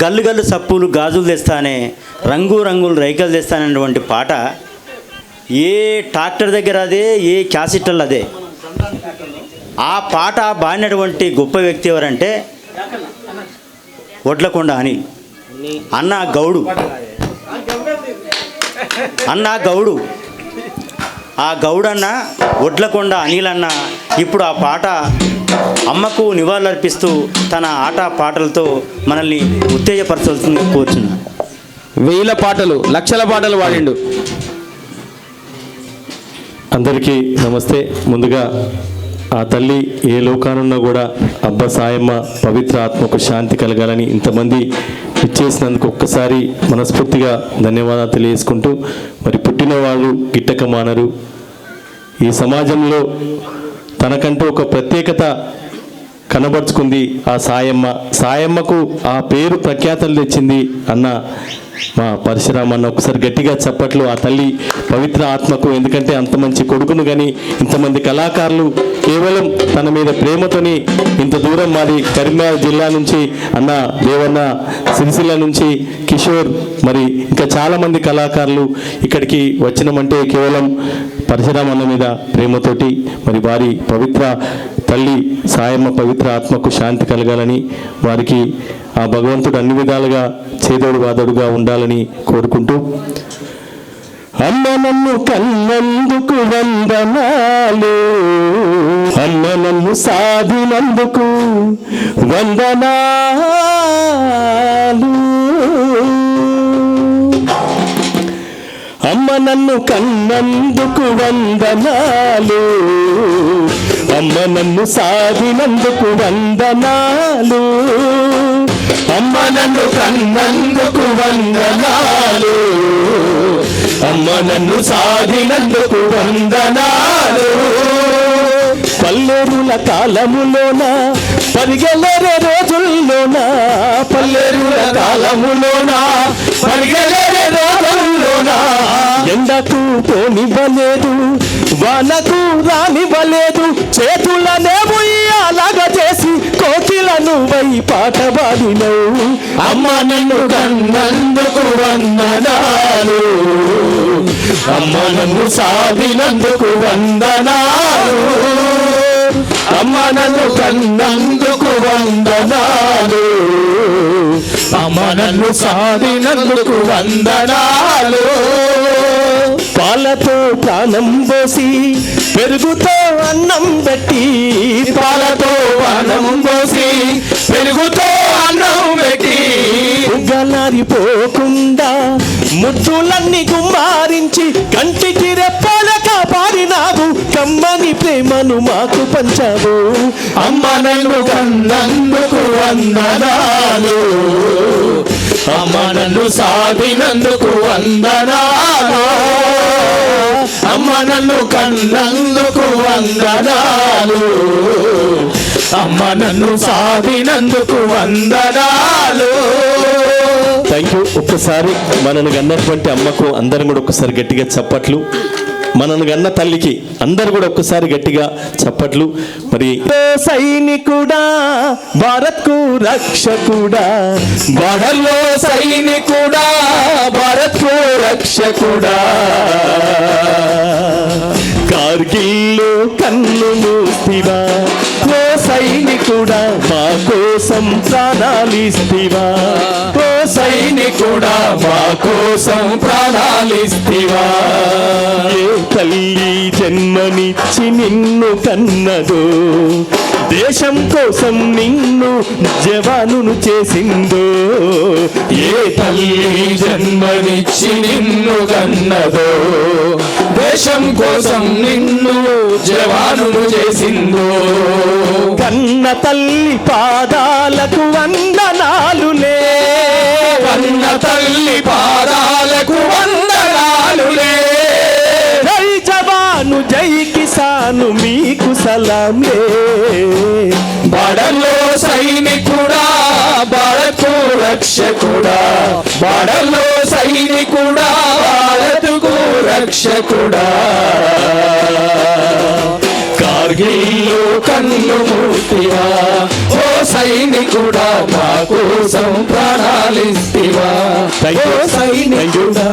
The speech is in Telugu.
గల్లు గల్లు సప్పులు గాజులు తెస్తానే రంగు రంగులు రైకలు తెస్తానటువంటి పాట ఏ ట్రాక్టర్ దగ్గర అదే ఏ క్యాసిటల్ అదే. ఆ పాట బాడినటువంటి గొప్ప వ్యక్తి ఎవరంటే వడ్లకొండ అని అన్న గౌడు. అన్న గౌడు. ఆ గౌడన్న వడ్లకొండ అనిల్ అన్న ఇప్పుడు ఆ పాట అమ్మకు నివాళులర్పిస్తూ తన ఆట పాటలతో మనల్ని ఉత్తేజపరచాల్సింది కోరుచున్నా. వేల పాటలు లక్షల పాటలు పాడిండు. అందరికీ నమస్తే. ముందుగా ఆ తల్లి ఏ లోకానున్నా కూడా అబ్బ సాయమ్మ పవిత్ర ఆత్మకు శాంతి కలగాలని ఇంతమంది ఇచ్చేసినందుకు ఒక్కసారి మనస్ఫూర్తిగా ధన్యవాదాలు తెలియజేసుకుంటూ మరి పుట్టిన వాళ్ళు గిట్టక మానరు. ఈ సమాజంలో తనకంటూ ఒక ప్రత్యేకత కనబరుచుకుంది ఆ సాయమ్మ. సాయమ్మకు ఆ పేరు ప్రఖ్యాతలు తెచ్చింది అన్న మా పరశురామన్న ఒకసారి గట్టిగా చప్పట్లు ఆ తల్లి పవిత్ర ఆత్మకు ఎందుకంటే అంత మంచి కొడుకును కానీ ఇంతమంది కళాకారులు కేవలం తన మీద ప్రేమతోని ఇంత దూరం మాది కరీంనగర్ జిల్లా నుంచి అన్న దేవన్న సిరిసిల్ల నుంచి కిషోర్ మరి ఇంకా చాలామంది కళాకారులు ఇక్కడికి వచ్చినమంటే కేవలం పరశురామన్న మీద ప్రేమతోటి మరి వారి పవిత్ర తల్లి సాయమ్మ పవిత్ర ఆత్మకు శాంతి కలగాలని వారికి ఆ భగవంతుడు అన్ని విధాలుగా చేదోడు వాదోడుగా ఉండాలని కోరుకుంటూ అమ్మ నన్ను కన్నందుకు వందనాలు? అమ్మ నన్ను సాధినందుకు వందనాలు? అమ్మ నన్ను కన్నందుకు వందనాలు? అమ్మ నన్ను సాధినందుకు వందనాలు. అమ్మ నన్ను కన్నందుకు వందనాలు. అమ్మ నన్ను సాధినందుకు వందనాలు. పల్లెరుల కాలములోన పరిగెలరే రోజుల్లోన పల్లెరుల కాలములోన పరిగెలరే రోజుల్లోన. ఎండకు పోనివ్వలేదు వానకు రానివ్వలేదు చేతులనే అలాగా చేసి కోకిలను వై పాట పాడినవు అమ్మ నన్ను కన్నందుకు వందనాలు. అమ్మ నన్ను సాధినందుకు వందనాలు. అమ్మనను కన్నందుకు వందనాలు. అమ్మనను నన్ను సాధినందుకు వందనాలు. పాలతో ప్రాణం పోసి పెరుగుతో అన్నం పెట్టి పాలతో అన్నం పోసి పెరుగుతో అన్నం పెట్టి ఉగ్గలారిపోకుండా ముద్దులన్నీ గుమ్మ ప్రేమను మాకు పంచావు అమ్మ నన్ను కన్నందుకు వందనాలు. అమ్మ నన్ను సాధినందుకు వందనాలు. అమ్మ నన్ను కన్నందుకు వందనాలు. అమ్మ నన్ను సాధినందుకు వందనాలు. థ్యాంక్ యూ ఒక్కసారి మనను కన్నటువంటి అమ్మకు అందరం కూడా ఒక్కసారి గట్టిగా చప్పట్లు. మనను గన్న తల్లికి అందరు కూడా ఒక్కసారి గట్టిగా చప్పట్లు. మరి సైనికుడా భారత్కు రక్షకుడా? బడల్లో సైనికుడా భారత్కు రక్షకుడా? కార్గిల్లో కన్ను మూస్తివా ఓ సైనికుడా మా కోసం ప్రాణాలిస్తివా. ఓ సైనికుడా మా కోసం ప్రాణాలిస్తివా. ఏ తల్లి జన్మనిచ్చి నిన్ను కన్నదో దేశం కోసం నిన్ను జవానును చేసిందో. ఏ తల్లి జన్మనిచ్చి నిన్ను కన్నదో దేశం కోసం నిన్ను జవానును చేసిందో. కన్న తల్లి పాదాలకు వందనాలులే కన్న తల్లి పాదాలకు వందనాలులే జై జవాను జై కిసాను మీకు సలాంలే బడలో సైనికుడా భారత్ రక్షకుడా. బడలో సైనికుడా భారత్కు రక్షకుడా. కార్గిల్లో కన్ను మూర్తివా ఓ సైనికుడా మా కోసం ప్రాణాలిస్తివా. ఓ సైనికుడా.